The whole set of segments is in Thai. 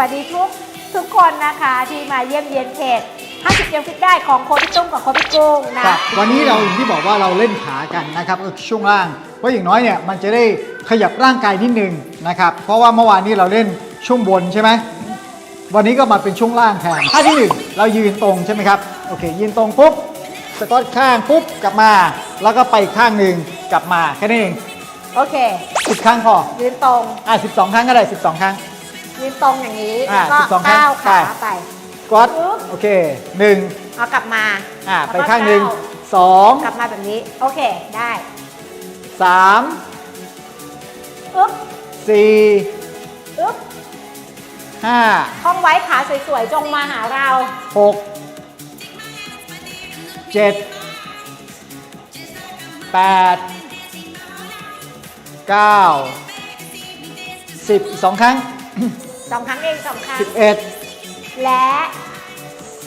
วัสดีทุกทุกคนนะคะที่มาเยี่ยมเยียนเพจ50ยังฟิตได้ของโคชพี่ตุ้มกับโคชพี่กุ้งนะ ครับวันนี้เราอย่างที่บอกว่าเราเล่นขากันนะครับก็คือช่วงล่างเพราะอย่างน้อยเนี่ยมันจะได้ขยับร่างกายนิดนึงนะครับเพราะว่าเมื่อวานนี้เราเล่นช่วงบนใช่ไหมวันนี้ก็มาเป็นช่วงล่างแทนท่าที่หนึ่งเรายืนตรงใช่ไหมครับโอเค ยืนตรงปุ๊บสกอตข้างปุ๊บกลับมา แล้วก็ไปอีกข้างหนึ่งกลับมาแค่นั้นเองโอเค สิบครั้งพอยืนตรง อะสิบสองครั้งก็ได้สิบสองครั้ง ยืนตรงอย่างนี้อ่าแล้วก็12ครั้งก้าวขาไป ไปสกอตโอเคหนึ่งเอากลับมาอ่าแล้วไปก็ข้างหนึ่งก้วสองกลับมาแบบนี้ โอเค ได้สามอึ๊บสี่อึ๊บห้าท่องไว้ขาสวยๆ จงมาหาเรา หกเจ็ดแปดเก้าสิบสองครั้ง สองครั้งเองสองครั้งสิบเอ็ดและ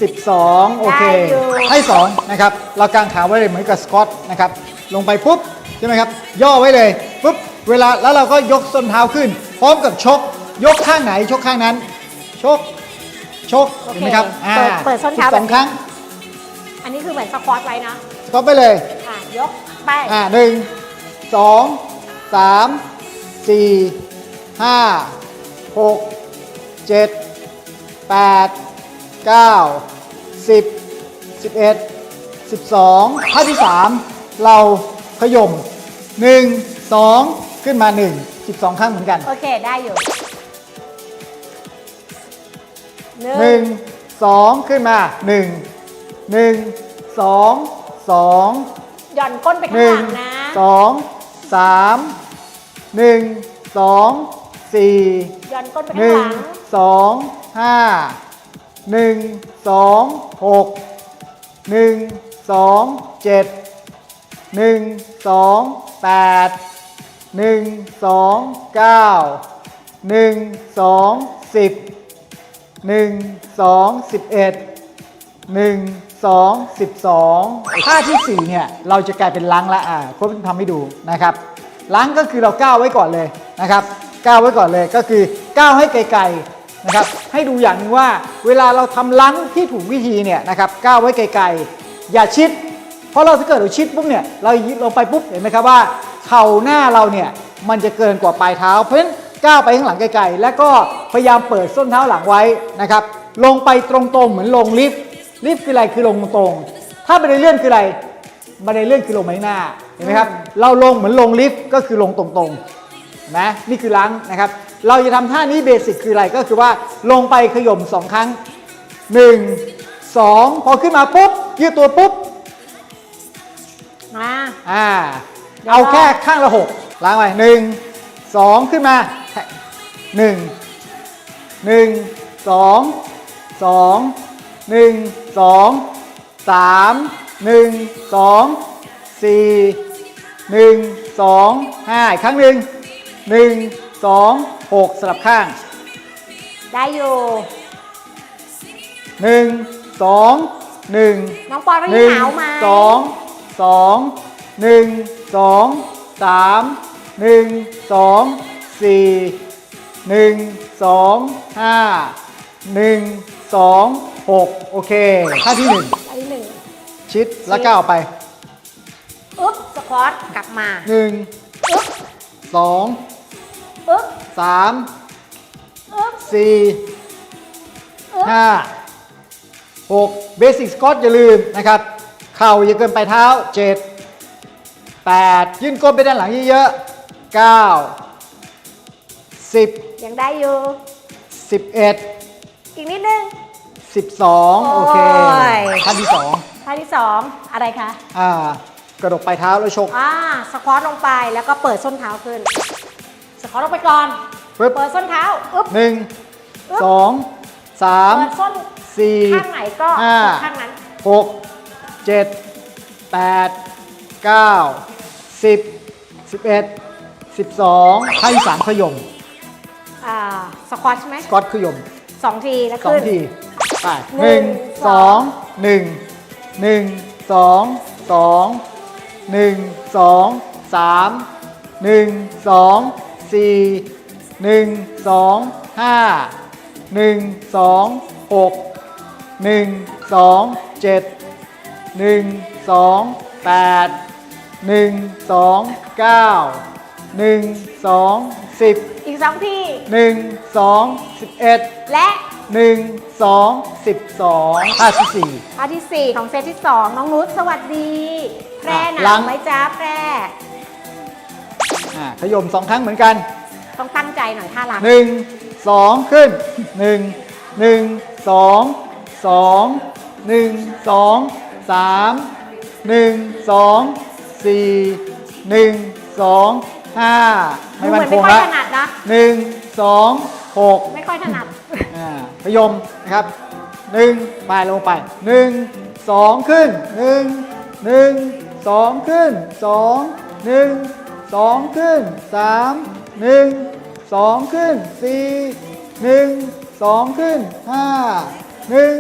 สิบสองโอเค ได้อยู่ ให้สองนะครับ เรากางขาไว้เลยเหมือนกับสกอตนะครับ ลงไปปุ๊บ ใช่ไหมครับ ย่อไว้เลยปุ๊บ เวลาแล้วเราก็ยกส้นเท้าขึ้น พร้อมกับชก ยกข้างไหนชกข้างนั้น ชก ชก โอเคเห็นไหมครับเปิดเปิดส้นเท้า สิบสองแบบครั้งอันนี้คือเหมือนสควอตไว้เนาะสกอตไปเลย อะยกไป อ่าหนึ่งสองสามสี่ห้าหก เจ็ดแปดเก้าสิบสิบเอ็ดสิบสองท่าที่สามเราขย่มหนึ่งสองขึ้นมาหนึ่งสิบสองครั้งเหมือนกันโอเค ได้อยู่หหนึ่นึ่งงสองขึ้นมาหนึ่งหนึ่งสองสองหย่อนก้นไปหข้างนึ่หงลังนะสองสามหนึ่งสองสี่หย่ อนก้นไปหข้างนึ่หงลังสองห้าหนึ่งสองหกหนึ่งสองเจ็ดหนึ่งสองแปดหนึ่งสองเก้าหนึ่งสองสิบหนึ่งสองสิบเอ็ดหนึ่งสองสิบสองท่าที่สี่เนี่ยเราจะกลายเป็นล้างละอ่าโค้ชทำให้ดูนะครับล้างก็คือเราก้าวไว้ก่อนเลยนะครับก้าวไว้ก่อนเลยก็คือ ก้าวให้ไกลๆนะครับ ให้ดูอย่างนึงว่าเวลาเราทำล้างที่ถูกวิธีเนี่ยนะครับก้าวไว้ไกลๆ อย่าชิด เพราะเราถ้าเกิดเราชิดปุ๊บเนี่ยเราลงไปปุ๊บเห็นไหมครับว่าเข่าหน้าเราเนี่ยมันจะเกินกว่าปลายเท้า เพราะฉะนั้นก้าวไปข้างหลังไกลๆ แล้วก็พยายามเปิดส้นเท้าหลังไว้นะครับ ลงไปตรงๆ เหมือนลงลิฟต์ ลิฟต์คืออะไร คือลงตรงๆ ถ้าบันไดเลื่อนคืออะไร บันไดเลื่อนคือลงไปข้างหน้า เห็นไหมครับ เราลงเหมือนลงลิฟต์ก็คือลงตรงๆ นะ นี่คือล้างนะครับ เราจะทำท่านี้เบสิกคืออะไรก็คือว่าลงไปขย่มสองครั้ง 1 2 พอขึ้นมาปุ๊บ ยืดตัวปุ๊บ มา อ่าเดี๋ยวเอารอแค่ข้างละหกล้างไปหนึ่งสองขึ้นมาหนึ่งหนึ่งสองสองหนึ่งสองสามหนึ่งสองสี่หนึ่งสองห้าอีกครั้งหนึ่งหนึ่ง สองหกสลับข้าง ได้อยู่หนึ่งสองหนึ่งน้องปอนวันหนี้นึ่งหนาวไหมสองสองหนึ่งสองสามหนึ่งสองสี่หนึ่งสองห้าหนึ่งสองหกโอเคท่าที่หนึ่งอันที่หนึ่งชิดแล้วก้าวไป อึ๊บสควอตกลับมาหนึ่งอึ๊บสอง อึ๊บสามอึ๊บสี่อึ๊บห้าหกเบสิกสกอตอย่าลืมนะครับ เข่าอย่าเกินไปลายเท้าเจ็ดแปดยื่นก้นไปด้านหลังเยอะๆเก้าสิบยังได้อยู่สิบเอ็ดอีกนิดนึงสิบสองโอเคโอ้ยท่าที่สองท่าที่สองอะไรคะอ่ากระดกปลายเท้าแล้วชกอ่าสควอตลงไปแล้วก็เปิดส้นเท้าขึ้น สควอตลงไปก่อน ปึ๊บ เปิดส้นเท้าอึ๊บ หนึ่งอึ๊บ สองสามเปิดส้นสี่ ข้างไหนก็ห้า ข้างนั้น หกเจ็ดแปดเก้าสิบสิบเอ็ดสิบสองท่าที่สามขย่มอ่าสควอตใช่ไหมสกอตขย่มสองทีแล้วสองขึ้น ทีไปหหนึ่นึ่งงสสอองงหนึ่งหนึ่งสองสองหนึ่งสองสามหนึ่งสอง สี่หนึ่งสองห้าหนึ่งสองหกหนึ่งสองเจ็ดหนึ่งสองแปดหนึ่งสองเก้าหนึ่งสองสิบอีกสองที่หนึ่งสองสิบเอ็ดและหนึ่งสองสิบสองท่าที่สี่ท่าที่ 4 ของเซตที่ 2 น้องนุชสวัสดี แพร่หหลันาวงไหมจ้าแพร่ อ่าขยมสองครั้งเหมือนกันต้องตั้งใจหน่อยท่าหลังหนึ่งสองขึ้นหนึ่งหนึ่งสองสองหนึ่งสองสามหนึ่งสองสี่หนึ่งสองห้าดูไม่เหมัมืนอนคไม่งค่อยละถนัดนะหนึ่งสองหกไม่ค่อยถนัดอ่าพยมนะครับหนึ่งไปลงไปหนึ่งสองขึ้นหนึ่งหนึ่งสองขึ้นสองหนึ่ง สองขึ้นสามหนึ่งสองขึ้นสี่หนึ่งสองขึ้นห้าหนึ่ง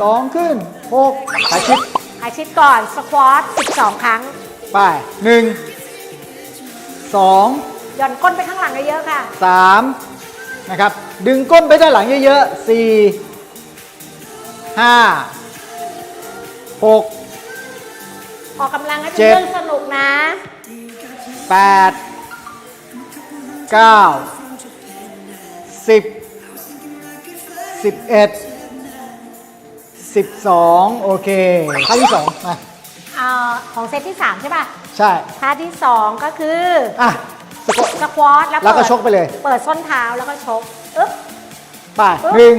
สองขึ้นหกขาชิดอาชิดก่อนสควอต12 ครั้ง ไปหนึ่งสองหย่อนก้นไปข้างหลังเยอะๆค่ะ สามนะครับ ดึงก้นไปด้านหลังเยอะๆสี่ห้าหก ออกกำลังให้เป็นเจ็ด เรื่องสนุกนะ แปดเก้าสิบสิบเอ็ดสิบสองโอเคท่าที่สองมาเอาของเซตที่ 3 ใช่ป่ะใช่ท่าที่ 2 ก็คืออะสะกดสควอตแล้วแล้วก็เปิดชกไปเลย เปิดส้นเท้าแล้วก็ชกอึ๊บไปปึ๊บหนึ่ง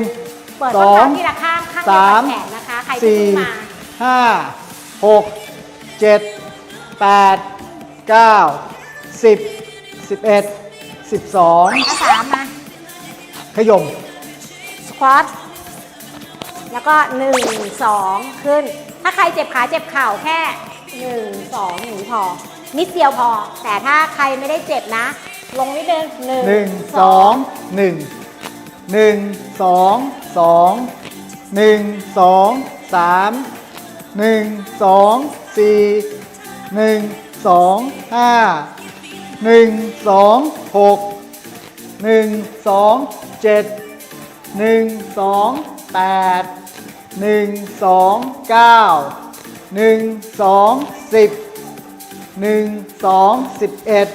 เปิดสส้นองเท้าทีละข้างข้างเดียวสากัมบแขนนะคะใครที่สี่เพิ่งมาห้าหกเจ็ดแปดเก้า สิบสิบเอ็ดสิบสองท่าสามมา ขยม สควอตแล้วก็1 2ขึ้น ถ้าใครเจ็บขาเจ็บเข่าแค่1 2อย่างนี้พอ นิดเดียวพอ แต่ถ้าใครไม่ได้เจ็บนะ ลงนิดนึงหนึ่งหนึ่งสองหนึ่งหนึ่งสองสองหนึ่งสองสามหนึ่งสองสี่หนึ่งสองห้า หนึ่งสองหกหนึ่งสองเจ็ดหนึ่งสองแปดหนึ่งสองเก้าหนึ่งสองสิบหนึ่งสองสิบเอ็ด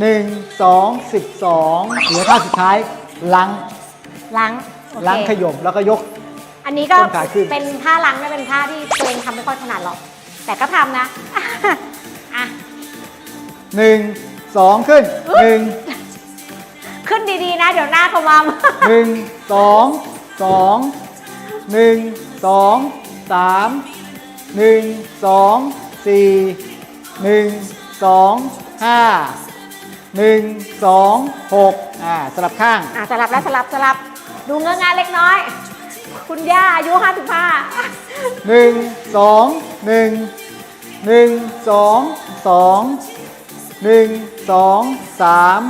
หนึ่งสองสิบสองเหลือท่าสุดท้ายล้างล้างโอเคล้างขยมแล้วก็ยก อันนี้ก็ต้นขาขึ้น เป็นท่าล้างไม่เป็นท่าที่ตัวเองทำไม่ค่อยถนัดหรอก แต่ก็ทำนะ อะ หนึ่งสองขึ้นหนึ่งขึ้นดีๆนะ เดี๋ยวหน้าขมามหนึ่งสองสองหนึ่งสองสามหนึ่งสองสี่หนึ่งสองห้าหนึ่งสองหกอ่าสลับข้างอะสลับแล้วสลับสลับดูเงื้องานเล็กน้อย คุณย่าอายุ55หนึ่งสองหนึ่งหนึ่งสองสอง หนึ่งสองสาม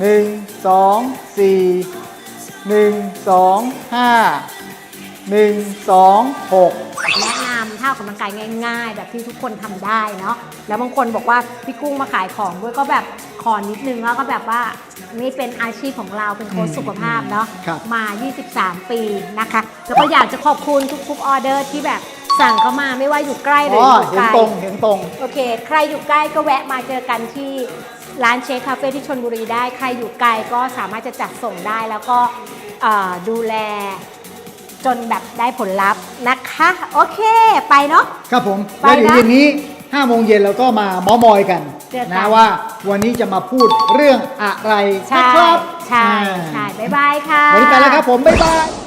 หนึ่งสองสี่หนึ่งสองห้าหนึ่งสองหกแนะนำท่าออกกำลังกายง่าย ๆ แบบที่ทุกคนทำได้เนาะแล้วบางคนบอกว่าพี่กุ้งมาขายของด้วยก็แบบขอนิดนึงแล้วก็แบบว่านี่เป็นอาชีพของเราเป็นโค้ชสุขภาพเนาะครับ มา 23 ปีนะคะ แล้วก็อยากจะขอบคุณทุกๆออเดอร์ที่แบบ สั่งเข้ามาไม่ว่าอยู่ใกล้หรืออ๋ออยู่เห็ไกนลตรงเห็นตรง โอเค ใครอยู่ใกล้ก็แวะมาเจอกันที่ร้านเชคคาเฟ่ที่ชนบุรีได้ ใครอยู่ไกลก็สามารถจะจัดส่งได้แล้วก็เอ่อดูแลจนแบบได้ผลลัพธ์นะคะ โอเคไปเนาะ ครับผมไปแล้วเดี๋ยวนะเย็นนี้5โมงเย็นเราก็มาเมอมอยกันเจอกัน นะว่าวันนี้จะมาพูดเรื่องอะไรใช่นะครับใช่อ่าใช่บ๊ายบายค่ะ วันนี้ไปแล้วครับผม บ๊ายบาย